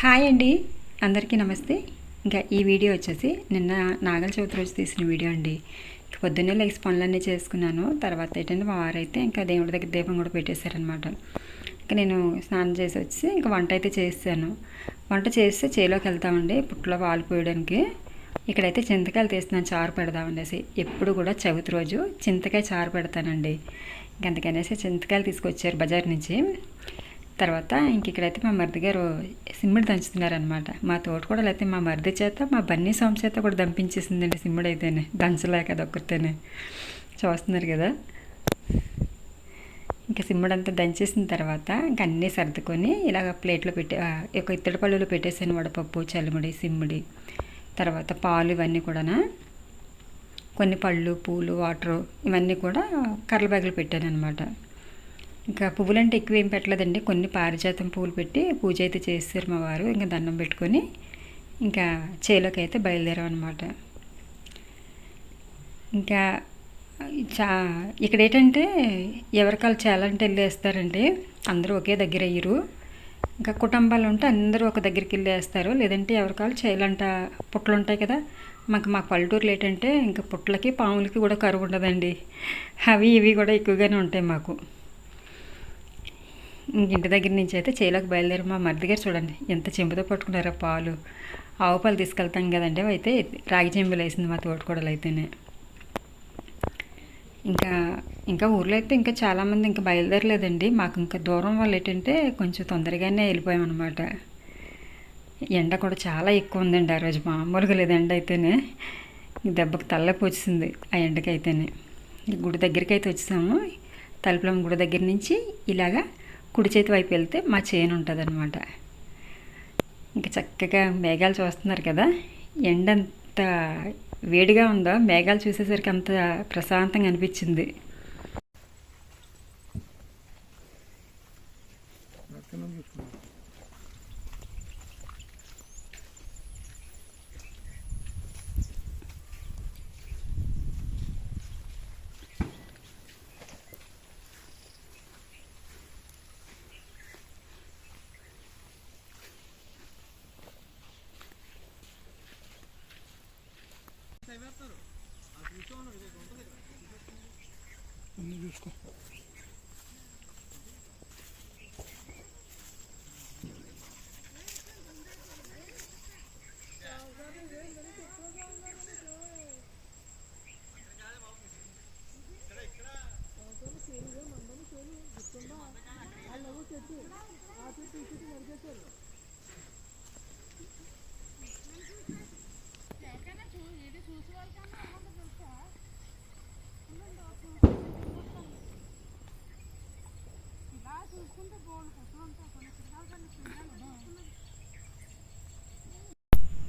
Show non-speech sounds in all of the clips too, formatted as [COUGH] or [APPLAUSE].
Hi అండి. అందరికీ నమస్తే. ఇంకా ఈ వీడియో వచ్చేసి నిన్న నాగల చవితి రోజు తీసిన వీడియో అండి. పొద్దున్నే లేచి పనులన్నీ చేసుకున్నాను. తర్వాత ఏంటంటే మా వారైతే ఇంకా దేవుడి దగ్గర దీపం కూడా పెట్టేశారనమాట ఇంకా నేను స్నానం చేసి వచ్చి ఇంకా వంట అయితే చేసాను వంట చేస్తే చేలోకి వెళ్తామండి పుట్టలో పాలు పోయడానికి. ఇక్కడైతే చింతకాయలు తీస్తున్నాను చారు పెడదామనేసి ఎప్పుడు కూడా చవితి రోజు చింతకాయ చారు పెడతానండి. అందుకనేసి చింతకాయలు తీసుకొచ్చారు బజార్ నుంచి. తర్వాత ఇంక ఇక్కడైతే మా మరిది గారు సిమ్మిడి దంచుతున్నారనమాట మా తోటకూడలు అయితే మా మరిది చేత మా బన్నీ సోమ చేత కూడా దంపించేసిందండి సిమ్మిడి అయితేనే. దంచలేక అదొక్కరితేనే చూస్తున్నారు కదా. ఇంకా సిమ్ముడంతా దంచేసిన తర్వాత ఇంక అన్నీ సర్దుకొని ఇలాగ ప్లేట్లో పెట్టే ఒక ఇత్తడి పళ్ళులో పెట్టేసాను వడపప్పు చలిముడి సిమ్మిడి. తర్వాత పాలు ఇవన్నీ కూడా కొన్ని పళ్ళు పూలు వాటరు ఇవన్నీ కూడా కర్రల బ్యాగులు పెట్టాను అనమాట ఇంకా పువ్వులు అంటే ఎక్కువ ఏం పెట్టలేదండి. కొన్ని పారిజాతం పువ్వులు పెట్టి పూజ అయితే చేస్తారు మా వారు. ఇంకా దండం పెట్టుకొని ఇంకా చేలోకి అయితే బయలుదేరాం అనమాట ఇంకా చా ఇక్కడ ఏంటంటే ఎవరికాలు చేయాలంటే వెళ్ళేస్తారండి అందరూ ఒకే దగ్గర అయ్యారు. ఇంకా కుటుంబాలు ఉంటే అందరూ ఒక దగ్గరికి వెళ్ళేస్తారు. లేదంటే ఎవరికాలు చేయాలంట పుట్లు ఉంటాయి కదా. మాకు మా పల్లెటూరులో ఏంటంటే ఇంకా పుట్లకి పాములకి కూడా కరువు ఉండదండి. అవి ఇవి కూడా ఎక్కువగానే ఉంటాయి మాకు. ఇంటి దగ్గర నుంచి అయితే చేలోకి బయలుదేరి మా మరిది గారు చూడండి ఎంత చెంబుతో పట్టుకున్నారో పాలు. ఆవు పాలు తీసుకెళ్తాం కదండి అయితే రాగి చెంబులు వేసింది మా తోటకూడలు అయితేనే. ఇంకా ఇంకా ఊర్లో అయితే ఇంకా చాలామంది ఇంకా బయలుదేరలేదండి. మాకు ఇంకా దూరం వాళ్ళు ఏంటంటే కొంచెం తొందరగానే వెళ్ళిపోయామన్నమాట. ఎండ కూడా చాలా ఎక్కువ ఉందండి ఆ రోజు మామూలుగా లేదు ఎండ అయితేనే. దెబ్బకి తలపు వచ్చింది ఆ ఎండకైతేనే. గుడి దగ్గరికి అయితే వచ్చేసాము. తలుపులం గుడి దగ్గర నుంచి ఇలాగా కుడి చేతి వైపు వెళ్తే మా చేను ఉంటుంది అనమాట ఇంకా చక్కగా మేఘాలు చూస్తున్నారు కదా ఎండ అంత వేడిగా ఉందో? మేఘాలు చూసేసరికి అంత ప్రశాంతంగా అనిపించింది. చూసుకో.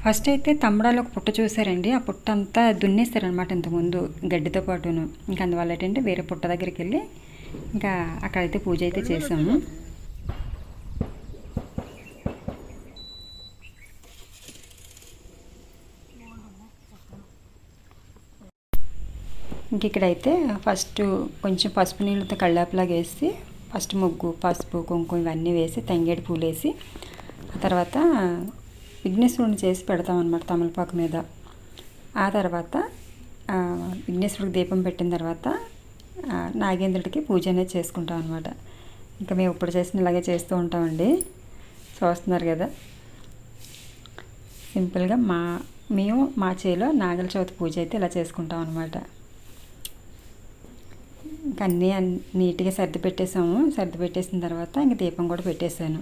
ఫస్ట్ అయితే తమ్ముడాలు ఒక పుట్ట చూసారండి ఆ పుట్ట అంతా దున్నేస్తారనమాట ఇంతకుముందు గడ్డితో పాటును. ఇంకా అందువల్ల ఏంటంటే వేరే పుట్ట దగ్గరికి వెళ్ళి ఇంకా అక్కడైతే పూజ అయితే చేసాము ఇంక ఇక్కడైతే ఫస్ట్ కొంచెం పసుపు నీళ్ళతో కళ్ళాపులాగా వేసి ఫస్ట్ ముగ్గు పసుపు కుంకుమ ఇవన్నీ వేసి తంగేడు పూలు వేసి ఆ తర్వాత విఘ్నేశ్వరుని చేసి పెడతామన్నమాట తమలపాకు మీద. ఆ తర్వాత విఘ్నేశ్వరుడికి దీపం పెట్టిన తర్వాత నాగేంద్రుడికి పూజ అనేది చేసుకుంటాం అనమాట ఇంకా మేము ఇప్పుడు చేసిన ఇలాగే చేస్తూ ఉంటామండి. చూస్తున్నారు కదా. సింపుల్గా మా మేము మా చేలో నాగల చవితి పూజ అయితే ఇలా చేసుకుంటాం అనమాట ఇంక అన్నీ నీట్గా సర్ది పెట్టేసాము. సర్ది పెట్టేసిన తర్వాత ఇంక దీపం కూడా పెట్టేశాను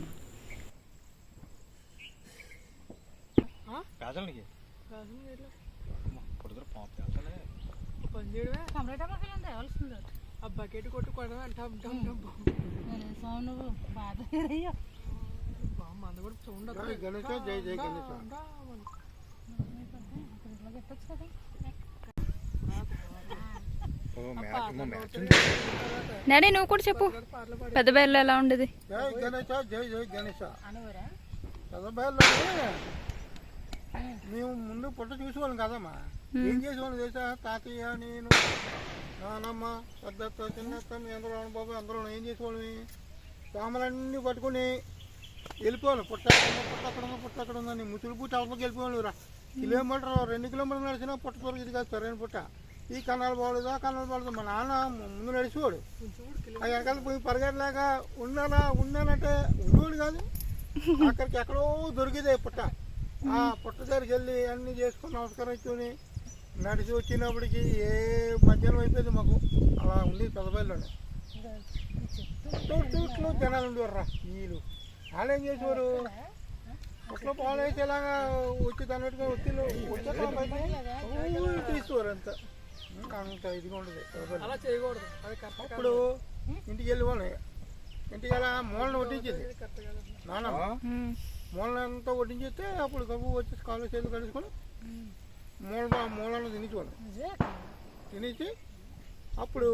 పాప పేదలే పనిచేయడమే ఆ బకెట్ కొట్టుకోవడం అంటే నువ్వు బాధ మంద కూడా జై గణేశ, జై జై గణేశ. ఓ మ్యాచ్ మ్యాచ్. ఉంది డాడీ నువ్వు కూడా చెప్పు. పెద్ద బేర్లు ఎలా ఉండేది? జై గణేశ జై జై గణేశ మేము ముందు పుట్ట చూసేవాళ్ళం కదమ్మా. ఏం చేసేవాళ్ళం తెలుసా? తాతయ్య నేను నానమ్మ పెద్దత్త చిన్నత్త మీ అందరూ బాబు అందరూ ఏం చేసేవాళ్ళం పాములన్నీ పట్టుకుని వెళ్ళిపోవాలి. పుట్ట పుట్ట అక్కడ ఉందా పుట్ట అక్కడ ఉందని ముసులు పుట్టి అవతలకి వెళ్ళిపోవాలి రా. కిలోమీటర్ రెండు కిలోమీటర్లు నడిచినా పుట్ట దొరికింది కాదు సరైన పుట్ట. ఈ కన్నాలు పోలేదు ఆ కన్నాలు పోలేదు మా నాన్న ముందు నడిచిపోడు ఆ వెనకాల పోయి పరిగెట్టలేక ఉన్నానా ఉన్నానంటే ఉండేవాడు కాదు. [LAUGHS] అక్కడికి ఎక్కడో దొరికిదే పుట్ట. ఆ పుట్ట దగ్గరికి వెళ్ళి అన్నీ చేసుకుని నమస్కారం ఇచ్చుకొని నడిచి వచ్చినప్పటికి ఏ మధ్యాహ్నం అయిపోయింది మాకు. అలా ఉంది పెద్దపల్లిలోనే చుట్టూ జనాలు ఉండేవారు వీళ్ళు. వాళ్ళు ఏం చేసేవారు? పుట్లో పాలు వేసేలాగా వచ్చి దానిట్టుగా వచ్చే తీసుకోరు అంత. అంత ఇదిగా ఉండదు అలా చేయకూడదు. అప్పుడు ఇంటికి వెళ్ళి వాళ్ళు ఇంటికి వెళ్ళా మూలను వడ్డించేది. కరెక్ట్ అంతా వడ్డించేస్తే అప్పుడు గబ్బు వచ్చి కాళ్ళు చేతులు కడుచుకొని మూల మూలను తినేసేవాళ్ళు తినేసి అప్పుడు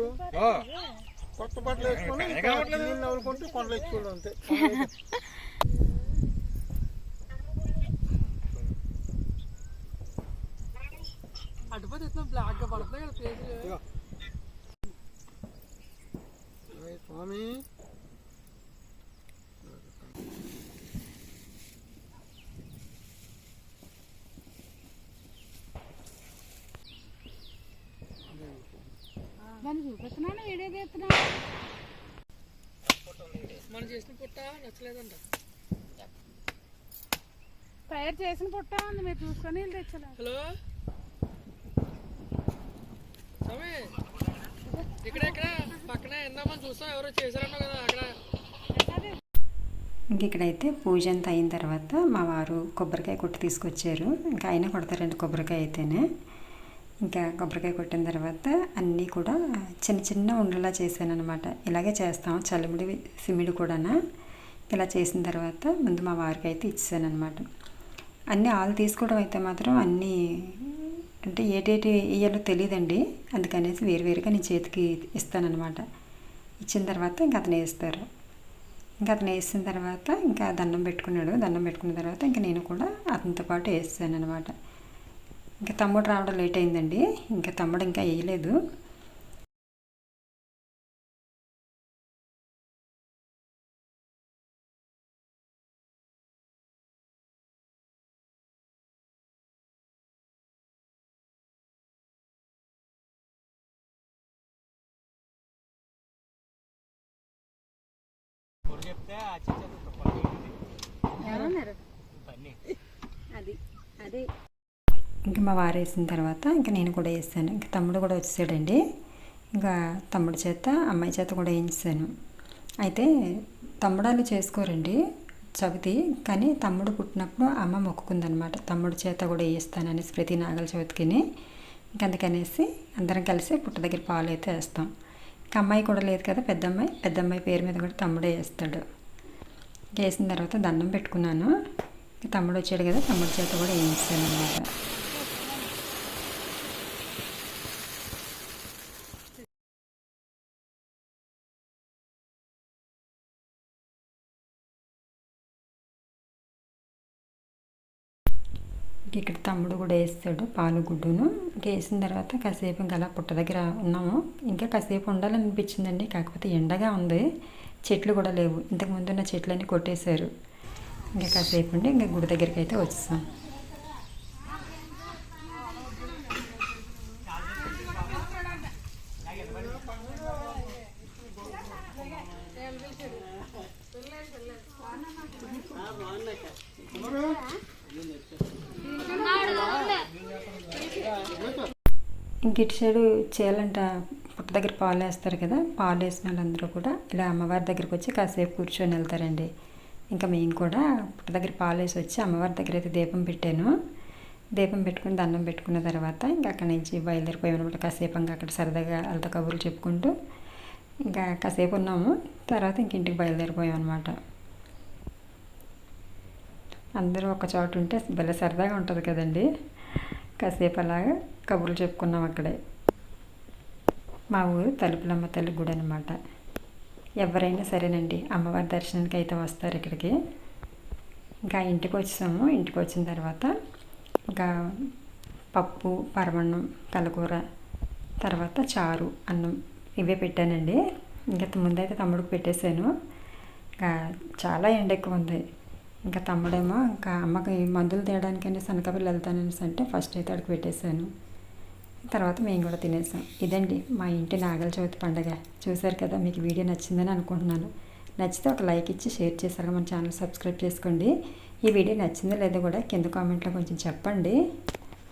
కొత్త బట్టలు వేసుకొని నీళ్ళు నవ్వుకుంటూ కొండలు ఎత్తుకోవడం అంతే. అటుపోతే ఎట్లా బ్లాక్గా పడుతుంది కదా పేజీలు ఏ స్వామి మనం చేసిన పుట్ట నచ్చలేదంట. తయారు చేసిన పుట్ట ఉంది మీరు చూసుకొని వెళ్ళి తెచ్చలే హలో? స్వామి ఇక్కడ ఇక్కడ పక్కనే ఎందామని చూస్తాం ఎవరో చేశారన్నావు కదా అక్కడ. ఇంక ఇక్కడైతే పూజ అంతా అయిన తర్వాత మా వారు కొబ్బరికాయ కొట్టి తీసుకొచ్చారు. ఇంకా ఆయన కొడతారండి కొబ్బరికాయ అయితేనే. ఇంకా కొబ్బరికాయ కొట్టిన తర్వాత అన్నీ కూడా చిన్న చిన్న ఉండలా చేశాను అనమాట ఇలాగే చేస్తాం. చలిమిడి సిమిడి కూడానా. ఇలా చేసిన తర్వాత ముందు మా వారికి అయితే ఇచ్చాను అనమాట అన్నీ ఆలు తీసుకోవడం అయితే మాత్రం అన్నీ అంటే ఏటేటి ఇయ్యాలో తెలియదండి అందుకనేసి వేరువేరుగా నేను చేతికి ఇస్తానమాట ఇచ్చిన తర్వాత ఇంకా అతను వేస్తారు ఇంకా అతను వేసిన తర్వాత ఇంకా దండం పెట్టుకున్నాడు. దండం పెట్టుకున్న తర్వాత ఇంకా నేను కూడా అతనితో పాటు వేసాను అనమాట ఇంకా తమ్ముడు రావడం లేట్ అయిందండి. ఇంకా తమ్ముడు ఇంకా వేయలేదు. అది అదే. ఇంకా మా వారు వేసిన తర్వాత ఇంకా నేను కూడా వేసాను. ఇంకా తమ్ముడు కూడా వచ్చేసాడండి ఇంకా తమ్ముడు చేత అమ్మాయి చేత కూడా వేయించాను. అయితే తమ్ముడాలు చేసుకోరండి చవితి కానీ తమ్ముడు పుట్టినప్పుడు అమ్మ మొక్కుకుందనమాట. తమ్ముడు చేత కూడా వేయిస్తాననేసి ప్రతి నాగల చవితికిని. ఇంక అందుకనేసి అందరం కలిసి పుట్ట దగ్గర పాలు అయితే వేస్తాం. ఇంకా అమ్మాయి కూడా లేదు కదా పెద్దమ్మాయి పెద్దమ్మాయి పేరు మీద కూడా తమ్ముడే వేస్తాడు. వేసిన తర్వాత దండం పెట్టుకున్నాను. ఇంకా తమ్ముడు వచ్చాడు కదా తమ్ముడు చేత కూడా వేయించాను అనమాట ఇక్కడ తమ్ముడు కూడా వేస్తాడు పాలు గుడ్డును. ఇంక వేసిన తర్వాత కాసేపు ఇంకా అలా పుట్ట దగ్గర ఉన్నాము. ఇంకా కాసేపు ఉండాలనిపించిందండి కాకపోతే ఎండగా ఉంది. చెట్లు కూడా లేవు. ఇంతకు ముందు ఉన్న చెట్లన్నీ కొట్టేశారు. ఇంకా కాసేపు ఉండి ఇంకా గుడి దగ్గరికి అయితే వచ్చేసాం. ఇంక ఇటు సైడు చేయాలంట పుట్ట దగ్గర పాలు వేస్తారు కదా పాలు వేసిన వాళ్ళందరూ కూడా ఇలా అమ్మవారి దగ్గరికి వచ్చి కాసేపు కూర్చొని వెళ్తారండి. ఇంకా మేము కూడా పుట్ట దగ్గర పాలు వేసి వచ్చి అమ్మవారి దగ్గర అయితే దీపం పెట్టాను. దీపం పెట్టుకుని దండం పెట్టుకున్న తర్వాత ఇంకా అక్కడి నుంచి బయలుదేరిపోయామన్నమాట కాసేపు ఇంకా అక్కడ సరదాగా వాళ్ళతో కబుర్లు చెప్పుకుంటూ ఇంకా కాసేపు ఉన్నాము. తర్వాత ఇంక ఇంటికి బయలుదేరిపోయాం అనమాట అందరూ ఒక చోట ఉంటే భలే సరదాగా ఉంటుంది కదండి. కాసేపు అలాగా కబుర్లు చెప్పుకున్నాం అక్కడే. మా ఊరు తలుపులమ్మ తల్లి గుడి అనమాట ఎవరైనా సరేనండి అమ్మవారి దర్శనానికి అయితే వస్తారు ఇక్కడికి. ఇంకా ఇంటికి వచ్చాము ఇంటికి వచ్చిన తర్వాత ఇంకా పప్పు పరమన్నం కలకూర తర్వాత చారు అన్నం ఇవే పెట్టానండి. ఇంకా ముందైతే తమ్ముడికి పెట్టేశాను. ఇంకా చాలా ఎండ ఎక్కువ ఉంది. ఇంకా తమ్ముడేమో ఇంకా అమ్మకి మందులు తేయడానికని సనకపిల్లి వెళ్తాననేసి అంటే ఫస్ట్ అయితే అక్కడికి పెట్టేశాను. తర్వాత మేము కూడా తినేసాం. ఇదండి మా ఇంటి నాగల చవితి పండగ. చూశారు కదా మీకు వీడియో నచ్చిందని అనుకుంటున్నాను. నచ్చితే ఒక లైక్ ఇచ్చి షేర్ చేశారు మన ఛానల్ సబ్స్క్రైబ్ చేసుకోండి. ఈ వీడియో నచ్చిందో లేదో కూడా కింద కామెంట్లో కొంచెం చెప్పండి.